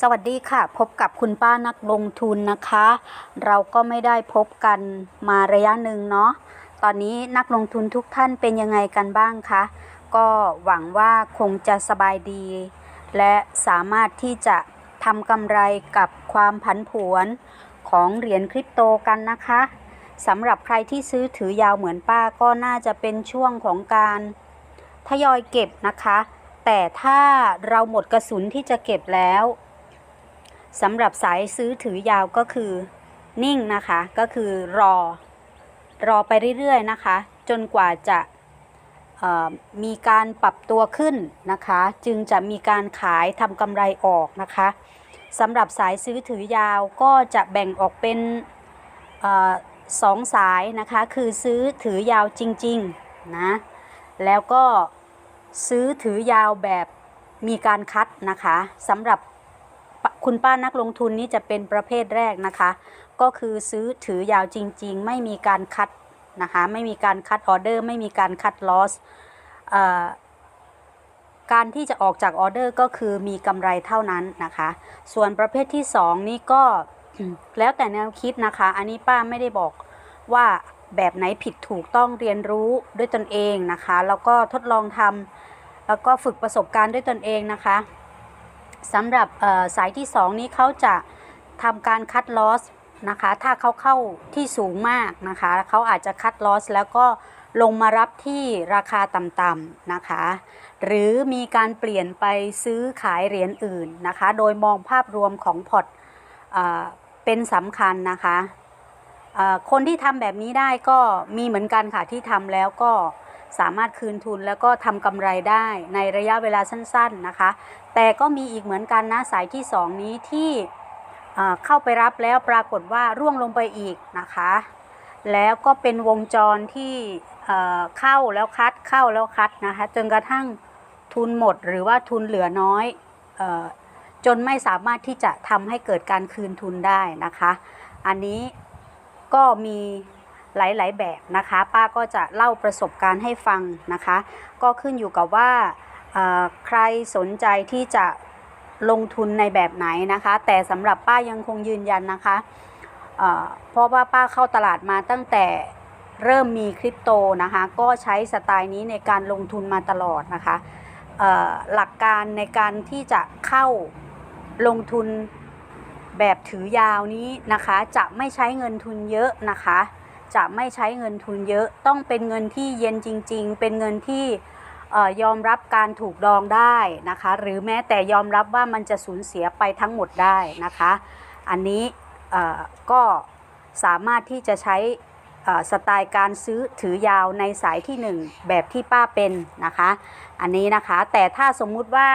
สวัสดีค่ะ พบกับคุณป้านักลงทุนนะคะ เราก็ไม่ได้พบกันมาระยะหนึ่งเนาะตอนนี้นักลงทุนทุกท่านเป็นยังไงกันบ้างคะก็หวังว่าคงจะสบายดี และสามารถที่จะทำกำไรกับความผันผวนของเหรียญคริปโตกันนะคะสำหรับใครที่ซื้อถือยาวเหมือนป้าก็น่าจะเป็นช่วงของการทยอยเก็บนะคะ แต่ถ้าเราหมดกระสุนที่จะเก็บแล้ว สำหรับสายซื้อถือยาวก็คือนิ่งนะคะก็คือรอ รอไปเรื่อยๆนะคะ จนกว่าจะมีการปรับตัวขึ้นนะคะ จึงจะมีการขายทำกำไรออกนะคะสำหรับสายซื้อถือยาวก็จะแบ่งออกเป็นอสองสายนะคะ คือซื้อถือยาวจริงๆนะแล้วก็ซื้อถือยาวแบบมีการคัดนะคะสำหรับ คุณป้านักลงทุนนี้จะเป็นประเภทแรกนะคะ ก็คือซื้อถือยาวจริง ๆ ไม่มีการคัดนะคะ ไม่มีการคัดออเดอร์ ไม่มีการคัดลอสการที่จะออกจากออเดอร์ก็คือมีกำไรเท่านั้นนะคะ ส่วนประเภทที่ 2 นี่ก็แล้วแต่แนวคิดนะคะ อันนี้ป้าไม่ได้บอกว่าแบบไหนผิดถูกต้องเรียนรู้ด้วยตนเองนะคะ แล้วก็ทดลองทำแล้วก็ฝึกประสบการณ์ด้วยตนเองนะคะ สำหรับสายที่ 2 นี้เขาจะทำการคัดลอสนะคะ ถ้าเขาเข้าที่สูงมากนะคะเขาอาจจะคัดลอสแล้วก็ลงมารับที่ราคาต่ำๆนะคะ หรือมีการเปลี่ยนไปซื้อขายเหรียญอื่นนะคะ โดยมองภาพรวมของพอร์ตเป็นสำคัญนะคะ คนที่ทำแบบนี้ได้ก็มีเหมือนกันค่ะที่ทำแล้วก็ สามารถคืนทุนแล้วก็ทำกำไรได้ในระยะเวลาสั้นๆนะคะ แต่ก็มีอีกเหมือนกันนะสายที่ 2 นี้ที่เข้าไปรับแล้วปรากฏว่าร่วงลงไปอีกนะคะ แล้วก็เป็นวงจรที่เข้าแล้วคัดเข้าแล้วคัดนะคะจนกระทั่งทุนหมดหรือว่าทุนเหลือน้อยจนไม่สามารถที่จะทำให้เกิดการคืนทุนได้นะคะ อันนี้ก็มี หลาย ๆ แบบนะคะ ป้าก็จะเล่าประสบการณ์ให้ฟังนะคะ ก็ขึ้นอยู่กับว่าใครสนใจที่จะลงทุนในแบบไหนนะคะ แต่สำหรับป้ายังคงยืนยันนะคะเพราะว่าป้าเข้าตลาดมาตั้งแต่เริ่มมีคริปโตนะคะ ก็ใช้สไตล์นี้ในการลงทุนมาตลอดนะคะหลักการในการที่จะเข้าลงทุนแบบถือยาวนี้นะคะ จะไม่ใช้เงินทุนเยอะนะคะ จะไม่ใช้เงินทุนเยอะต้องเป็นเงินที่เย็นจริง ๆ เป็นเงินที่ยอมรับการถูกดองได้นะคะ หรือแม้แต่ยอมรับว่ามันจะสูญเสียไปทั้งหมดได้นะคะ อันนี้ก็สามารถที่จะใช้สไตล์การซื้อถือยาวในสายที่ 1 แบบที่ป้าเป็นนะคะ อันนี้นะคะแต่ถ้าสมมุติว่า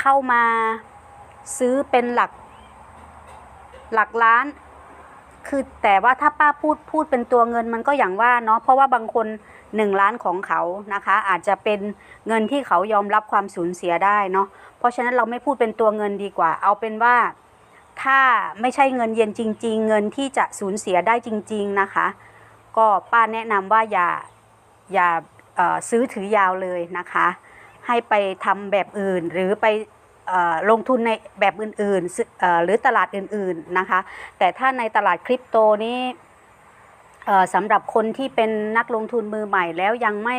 เข้ามาซื้อเป็นหลักหลักล้าน คือแต่ว่าถ้าป้าพูดพูดเป็นตัวเงินมันก็อย่างว่าเนาะเพราะว่าบางคน1ล้านของเขานะคะ อาจจะเป็นเงินที่เขายอมรับความสูญเสียได้เนาะเพราะฉะนั้นเราไม่พูดเป็นตัวเงินดีกว่า เอาเป็นว่าถ้าไม่ใช่เงินเย็นจริง ๆ เงินที่จะสูญเสียได้จริง ๆนะคะ ก็ป้าแนะนำว่าอย่าอย่าซื้อถือยาวเลยนะคะ ให้ไปทำแบบอื่นหรือไป ลงทุนในแบบอื่นๆหรือตลาดอื่นๆนะคะ แต่ถ้าในตลาดคริปโตนี้สำหรับคนที่เป็นนักลงทุนมือใหม่แล้วยังไม่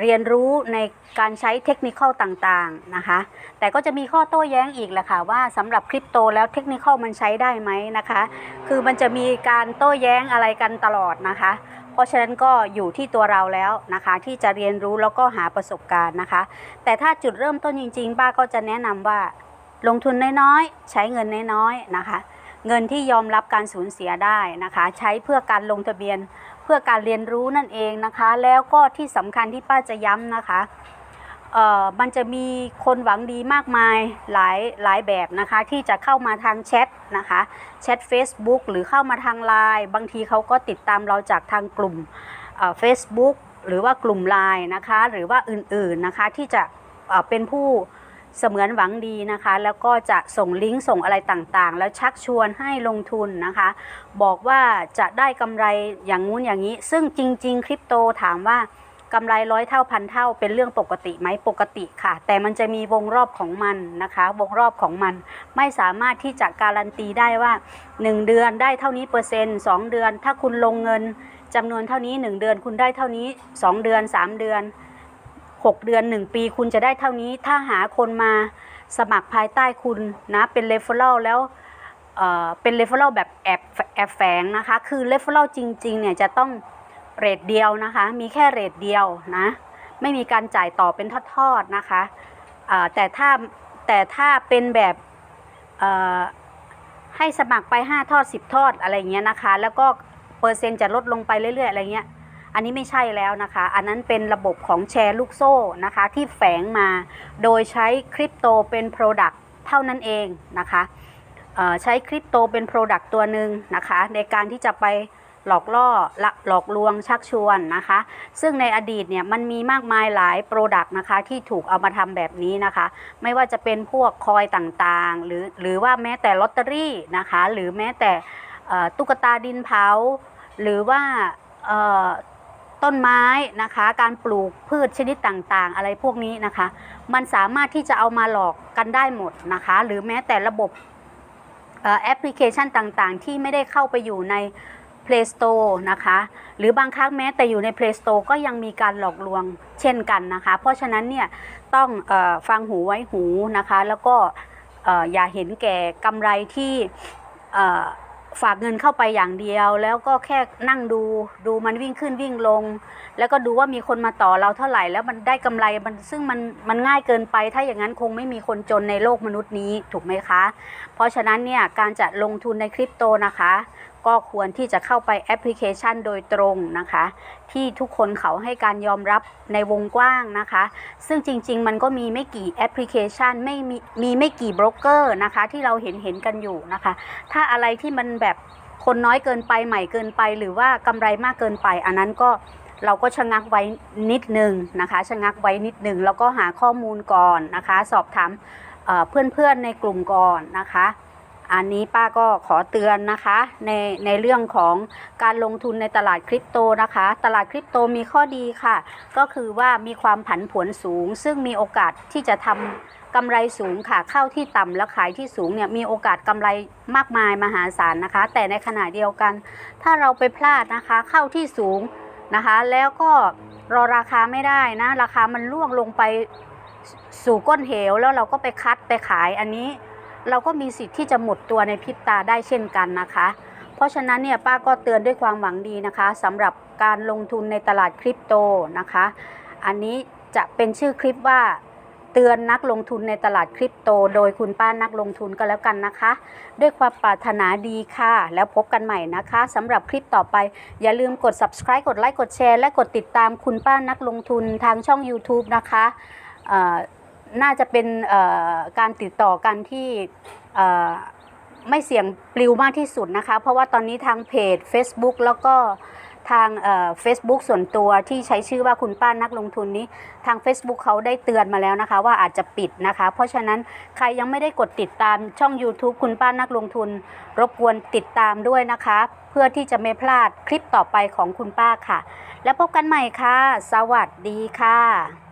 เรียนรู้ในการใช้เทคนิคต่างๆนะคะ แต่ก็จะมีข้อโต้แย้งอีกแหละค่ะว่าสำหรับคริปโตแล้วเทคนิคมันใช้ได้ไหมนะคะ คือมันจะมีการโต้แย้งอะไรกันตลอดนะคะเพราะฉะนั้นก็อยู่ที่ตัวเราแล้วนะคะ ที่จะเรียนรู้แล้วก็หาประสบการณ์นะคะ แต่ถ้าจุดเริ่มต้นจริงๆป้าก็จะแนะนำว่าลงทุนน้อยๆ ใช้เงินน้อยๆนะคะ เงินที่ยอมรับการสูญเสียได้นะคะ ใช้เพื่อการลงทะเบียนเพื่อการเรียนรู้นั่นเองนะคะ แล้วก็ที่สำคัญที่ป้าจะย้ำนะคะ เอ่อมันจะมีคนหวังดีมากมายหลายหลายแบบนะคะที่จะเข้ามาทางแชทนะคะแชท Facebook หรือเข้ามาทางไลน์บางทีเขาก็ติดตามเราจากทางกลุ่มเฟซบุ๊กหรือว่ากลุ่มไลน์นะคะหรือว่าอื่นๆนะคะที่จะเป็นผู้เสมือนหวังดีนะคะ แล้วก็จะส่งลิงก์ส่งอะไรต่างๆ แล้วชักชวนให้ลงทุนนะคะ บอกว่าจะได้กำไรอย่างงู้นอย่างนี้ ซึ่งจริง ๆ คริปโตถามว่า กำไรร้อยเท่าพันเท่าเป็นเรื่องปกติไหมปกติค่ะ แต่มันจะมีวงรอบของมันนะคะ วงรอบของมัน ไม่สามารถที่จะการันตีได้ว่า 1 เดือนได้เท่านี้เปอร์เซ็นต์สองเดือน ถ้าคุณลงเงินจำนวนเท่านี้ 1 เดือนคุณได้เท่านี้ 2 เดือน 3 เดือน 6 เดือน 1 ปีคุณจะได้เท่านี้ ถ้าหาคนมาสมัครภายใต้คุณนะเป็นเรฟเฟอรัลแล้วเเป็นเรฟเฟอรัลแบบแอบแอบแฝงนะคะ คือเรฟเฟอรัลจริงๆเนี่ยจะต้อง เรทเดียวนะคะ มีแค่เรทเดียวนะ ไม่มีการจ่ายต่อเป็นทอดๆนะคะแต่ถ้าแต่ถ้าเป็นแบบให้สมัครไป 5 ทอด 10 ทอดอะไรเงี้ยนะคะ แล้วก็เปอร์เซ็นต์จะลดลงไปเรื่อยๆอะไรเงี้ย อันนี้ไม่ใช่แล้วนะคะ อันนั้นเป็นระบบของแชร์ลูกโซ่นะคะ ที่แฝงมา โดยใช้คริปโตเป็น Product เท่านั้นเองนะคะใช้คริปโตเป็น Product ตัวหนึ่งนะคะ ในการที่จะไป หลอกล่อหลอกลวงชักชวนนะคะ ซึ่งในอดีตเนี่ยมันมีมากมายหลาย Product นะคะที่ถูกเอามาทำแบบนี้นะคะ ไม่ว่าจะเป็นพวกคอยต่างๆ หรือหรือว่าแม้แต่ลอตเตอรี่นะคะ หรือแม้แต่ตุ๊กตาดินเผา หรือว่าต้นไม้นะคะ การปลูกพืชชนิดต่างๆ อะไรพวกนี้นะคะ มันสามารถที่จะเอามาหลอกกันได้หมดนะคะ หรือแม้แต่ระบบแอปพลิเคชันต่างๆ ที่ไม่ได้เข้าไปอยู่ใน Play Store นะคะ หรือบางครั้งแม้แต่อยู่ใน Play Store ก็ยังมีการหลอกลวงเช่นกันนะคะ เพราะฉะนั้นเนี่ยต้องออฟังหูไว้หูนะคะ แล้วก็เอ่อย่าเห็นแก่กำไรที่ฝากเงินเข้าไปอย่างเดียว แล้วก็แค่นั่งดูดูมันวิ่งขึ้นวิ่งลง แล้วก็ดูว่ามีคนมาต่อเราเท่าไหร่ แล้วมันได้กำไรมันซึ่งมันมันง่ายเกินไป ถ้าอย่างนั้นคงไม่มีคนจนในโลกมนุษย์นี้ถูกไหมคะ เพราะฉะนั้นเนี่ยการจะลงทุนในคริปโตนะคะ ก็ควรที่จะเข้าไปแอปพลิเคชันโดยตรงนะคะ ที่ทุกคนเขาให้การยอมรับในวงกว้างนะคะ ซึ่งจริง ๆ มันก็มีไม่กี่แอปพลิเคชันไม่มีมีไม่กี่บรกเกอร์นะคะ ที่เราเห็นเห็นกันอยู่นะคะ ถ้าอะไรที่มันแบบคนน้อยเกินไปใหม่เกินไป หรือว่ากำไรมากเกินไป อันนั้นก็เราก็ชะงักไว้นิดนึงนะคะชะงักไว้นิดนึงแล้วก็หาข้อมูลก่อนนะคะ สอบถาม เพื่อนๆในกลุ่มก่อนนะคะ อันนี้ป้าก็ขอเตือนนะคะในในเรื่องของการลงทุนในตลาดคริปโตนะคะ ตลาดคริปโตมีข้อดีค่ะ ก็คือว่ามีความผันผวนสูง ซึ่งมีโอกาสที่จะทำกำไรสูงค่ะเข้าที่ต่ำแล้วขายที่สูงเนี่ยมีโอกาสกำไรมากมายมหาศาลนะคะ แต่ในขณะเดียวกัน ถ้าเราไปพลาดนะคะเข้าที่สูงนะคะ แล้วก็รอราคาไม่ได้นะ ราคามันล่วงลงไป สู่ก้นเหวแล้วเราก็ไปคัดไปขายอันนี้ เราก็มีสิทธิ์ที่จะหมดตัวในพริบตาได้เช่นกันนะคะ เพราะฉะนั้นเนี่ยป้าก็เตือนด้วยความหวังดีนะคะสำหรับการลงทุนในตลาดคริปโตนะคะ อันนี้จะเป็นชื่อคลิปว่าเตือนนักลงทุนในตลาดคริปโต โดยคุณป้านักลงทุนก็แล้วกันนะคะ ด้วยความปรารถนาดีค่ะ แล้วพบกันใหม่นะคะสำหรับคลิปต่อไป อย่าลืมกด subscribe กดไลค์กดแชร์และกดติดตามคุณป้านักลงทุนทางช่อง YouTube นะคะ น่าจะเป็นการติดต่อกันที่ไม่เสี่ยงปลิวมากที่สุดนะคะ เพราะว่าตอนนี้ทางเพจ Facebook แล้วก็ทางเฟซบุ๊กส่วนตัวที่ใช้ชื่อว่าคุณป้านักลงทุนนี้ ทาง Facebook เขาได้เตือนมาแล้วนะคะ ว่าอาจจะปิดนะคะ เพราะฉะนั้นใครยังไม่ได้กดติดตามช่อง YouTube คุณป้านักลงทุน รบกวนติดตามด้วยนะคะ เพื่อที่จะไม่พลาดคลิปต่อไปของคุณป้าค่ะ แล้วพบกันใหม่ค่ะ สวัสดีค่ะ